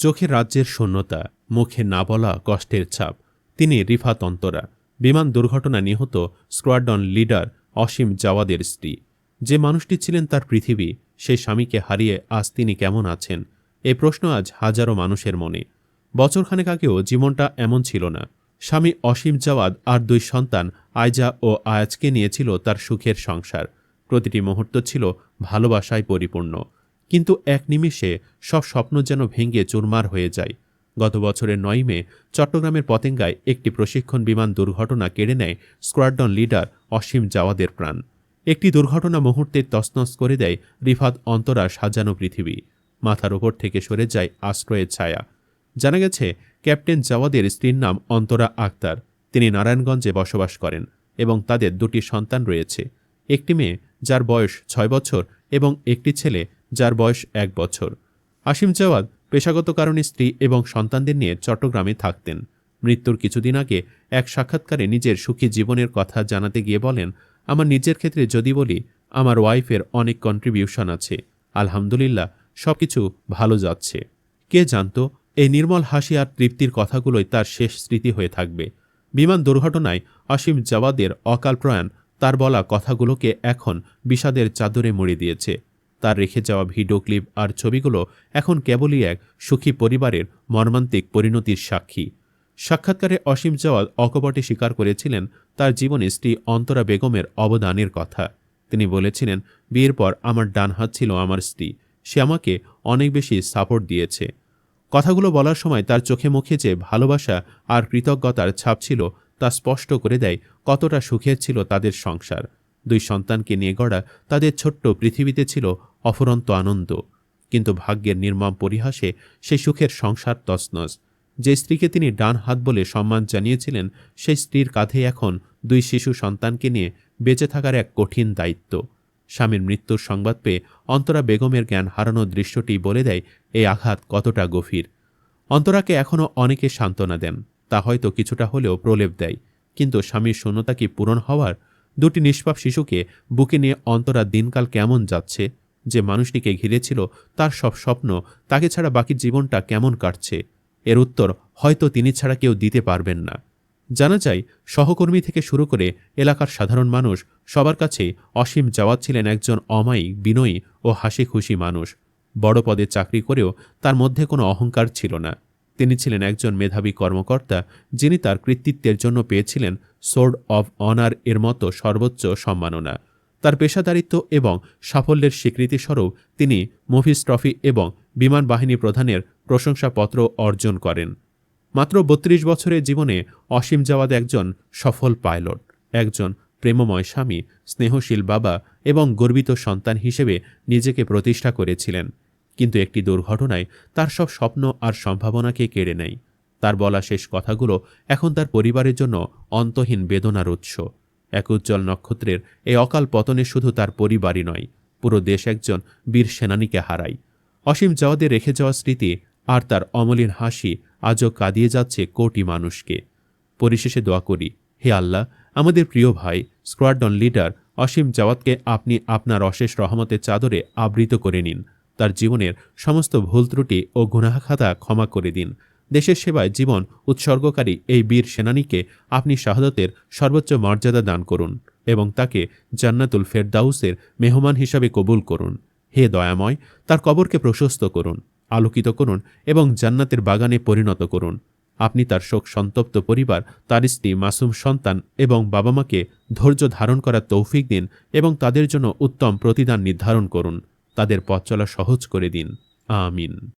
চোখে রাজ্যের শূন্যতা, মুখে না বলা কষ্টের ছাপ। তিনি রিফাত অন্তরা, বিমান দুর্ঘটনা নিহত স্কোয়াড্রন লিডার অসীম জাওয়াদের স্ত্রী। যে মানুষটি ছিলেন তার পৃথিবী, সেই স্বামীকে হারিয়ে আজ তিনি কেমন আছেন? এ প্রশ্ন আজ হাজারো মানুষের মনে। বছরখানেক আগেও জীবনটা এমন ছিল না। স্বামী অসীম জাওয়াদ আর দুই সন্তান আয়জা ও আয়াজকে নিয়েছিল তার সুখের সংসার। প্রতিটি মুহূর্ত ছিল ভালোবাসায় পরিপূর্ণ। কিন্তু এক নিমিষে সব স্বপ্ন যেন ভেঙে চুরমার হয়ে যায়। গত বছরের নয় মে চট্টগ্রামের পতেঙ্গায় একটি প্রশিক্ষণ বিমান দুর্ঘটনা কেড়ে নেয় স্কোয়াড্রন লিডার অসীম জাওয়াদের প্রাণ। একটি দুর্ঘটনা মুহূর্তে তছনছ করে দেয় রিফাত অন্তরা সাজানো পৃথিবী। মাথার ওপর থেকে সরে যায় আশ্রয়ের ছায়া। জানা গেছে, ক্যাপ্টেন জাওয়াদের স্ত্রীর নাম অন্তরা আক্তার। তিনি নারায়ণগঞ্জে বসবাস করেন এবং তাদের দুটি সন্তান রয়েছে। একটি মেয়ে, যার বয়স ছয় বছর, এবং একটি ছেলে যার বয়স এক বছর। আসিম জাওয়াদ পেশাগত কারণে স্ত্রী এবং সন্তানদের নিয়ে চট্টগ্রামে থাকতেন। মৃত্যুর কিছুদিন আগে এক সাক্ষাৎকারে নিজের সুখী জীবনের কথা জানাতে গিয়ে বলেন, আমার নিজের ক্ষেত্রে যদি বলি, আমার ওয়াইফের অনেক কন্ট্রিবিউশন আছে। আলহামদুলিল্লাহ, সবকিছু ভালো যাচ্ছে। কে জানতো, এই নির্মল হাসি আর তৃপ্তির কথাগুলোই তার শেষ স্মৃতি হয়ে থাকবে। বিমান দুর্ঘটনায় অসীম জাওয়াদের অকাল প্রয়াণ, তার বলা কথাগুলোকে এখন বিষাদের চাদরে মুড়ে দিয়েছে। তার রেখে যাওয়া ভিডিও ক্লিপ আর ছবিগুলো এখন কেবলই এক সুখী পরিবারের মর্মান্তিক পরিণতির সাক্ষী। সাক্ষাৎকারে অসীম জাওয়াদ অকপটে স্বীকার করেছিলেন তার জীবনে স্ত্রী অন্তরা বেগমের অবদানের কথা। তিনি বলেছিলেন, বিয়ের পর আমার ডান হাত ছিল আমার স্ত্রী। সে আমাকে অনেক বেশি সাপোর্ট দিয়েছে। কথাগুলো বলার সময় তার চোখে মুখে যে ভালোবাসা আর কৃতজ্ঞতার ছাপ ছিল তা স্পষ্ট করে দেয় কতটা সুখের ছিল তাদের সংসার। দুই সন্তানকে নিয়ে গড়া তাদের ছোট্ট পৃথিবীতে ছিল অফুরন্ত আনন্দ, কিন্তু ভাগ্যের নির্মম পরিহাসে সে সুখের সংসার তসনস যে স্ত্রীকে তিনি ডান হাত বলে সম্মান জানিয়েছিলেন, সেই স্ত্রীর কাঁধে এখন দুই শিশু সন্তানকে নিয়ে বেঁচে থাকার এক কঠিন দায়িত্ব। স্বামীর মৃত্যুর সংবাদ পেয়ে অন্তরা বেগমের জ্ঞান হারানোর দৃশ্যটি বলে দেয় এই আঘাত কতটা গভীর। অন্তরাকে এখনও অনেকে সান্ত্বনা দেন, তা হয়তো কিছুটা হলেও প্রলেপ দেয়, কিন্তু স্বামীর শূন্যতা কি পূরণ হওয়ার দুটি নিষ্পাপ শিশুকে বুকে নিয়ে অন্তরা দিনকাল কেমন যাচ্ছে যে মানুষটিকে ঘিরেছিল, তার সব স্বপ্ন, তাকে ছাড়া বাকি জীবনটা কেমন কাটছে? এর উত্তর, হয়তো তিনি ছাড়া কেউ দিতে পারবেন না। জানা যায়, সহকর্মী থেকে শুরু করে এলাকার সাধারণ মানুষ, সবার কাছেই অসীম জাওয়াত ছিলেন একজন অমায়িক, বিনয়ী ও হাসি খুশি মানুষ। বড় পদে চাকরি করেও তার মধ্যে কোনো অহংকার ছিল না। তিনি ছিলেন একজন মেধাবী কর্মকর্তা, যিনি তার কৃতিত্বের জন্য পেয়েছিলেন সোর্ড অব অনার এর মতো সর্বোচ্চ সম্মাননা। তার পেশাদারিত্ব এবং সাফল্যের স্বীকৃতিস্বরূপ তিনি মুভিস ট্রফি এবং বিমান বাহিনী প্রধানের প্রশংসাপত্র অর্জন করেন। মাত্র বত্রিশ বছরের জীবনে অসীম জাওয়াদ একজন সফল পাইলট, একজন প্রেমময় স্বামী, স্নেহশীল বাবা এবং গর্বিত সন্তান হিসেবে নিজেকে প্রতিষ্ঠা করেছিলেন। কিন্তু একটি দুর্ঘটনায় তার সব স্বপ্ন আর সম্ভাবনাকে কেড়ে নেয়। তার বলা শেষ কথাগুলো এখন তার পরিবারের জন্য অন্তহীন বেদনার উৎস। এক উজ্জ্বল নক্ষত্রের এই অকাল পতনে শুধু তার পরিবারই নয়, পুরো দেশ একজন বীর সেনানীকে হারায়। অসীম জাওয়াদের রেখে যাওয়া স্মৃতি আর তার অমলিন হাসি আজও কাঁদিয়ে যাচ্ছে কোটি মানুষকে। পরিশেষে দোয়া করি, হে আল্লাহ, আমাদের প্রিয় ভাই স্কোয়াডন লিডার অসীম জাওয়াতকে আপনি আপনার অশেষ রহমতের চাদরে আবৃত করে নিন। তার জীবনের সমস্ত ভুল ত্রুটি ও গুনাহাখাতা ক্ষমা করে দিন। দেশের সেবায় জীবন উৎসর্গকারী এই বীর সেনানীকে আপনি শাহাদতের সর্বোচ্চ মর্যাদা দান করুন এবং তাকে জান্নাতুল ফেরদাউসের মেহমান হিসাবে কবুল করুন। হে দয়াময়, তার কবরকে প্রশস্ত করুন, আলোকিত করুন এবং জান্নাতের বাগানে পরিণত করুন। আপনি তার শোক সন্তপ্ত পরিবার, তার স্ত্রী, মাসুম সন্তান এবং বাবা মাকে ধৈর্য ধারণ করার তৌফিক দিন এবং তাদের জন্য উত্তম প্রতিদান নির্ধারণ করুন। তাদের পথ চলা সহজ করে দিন। আমিন।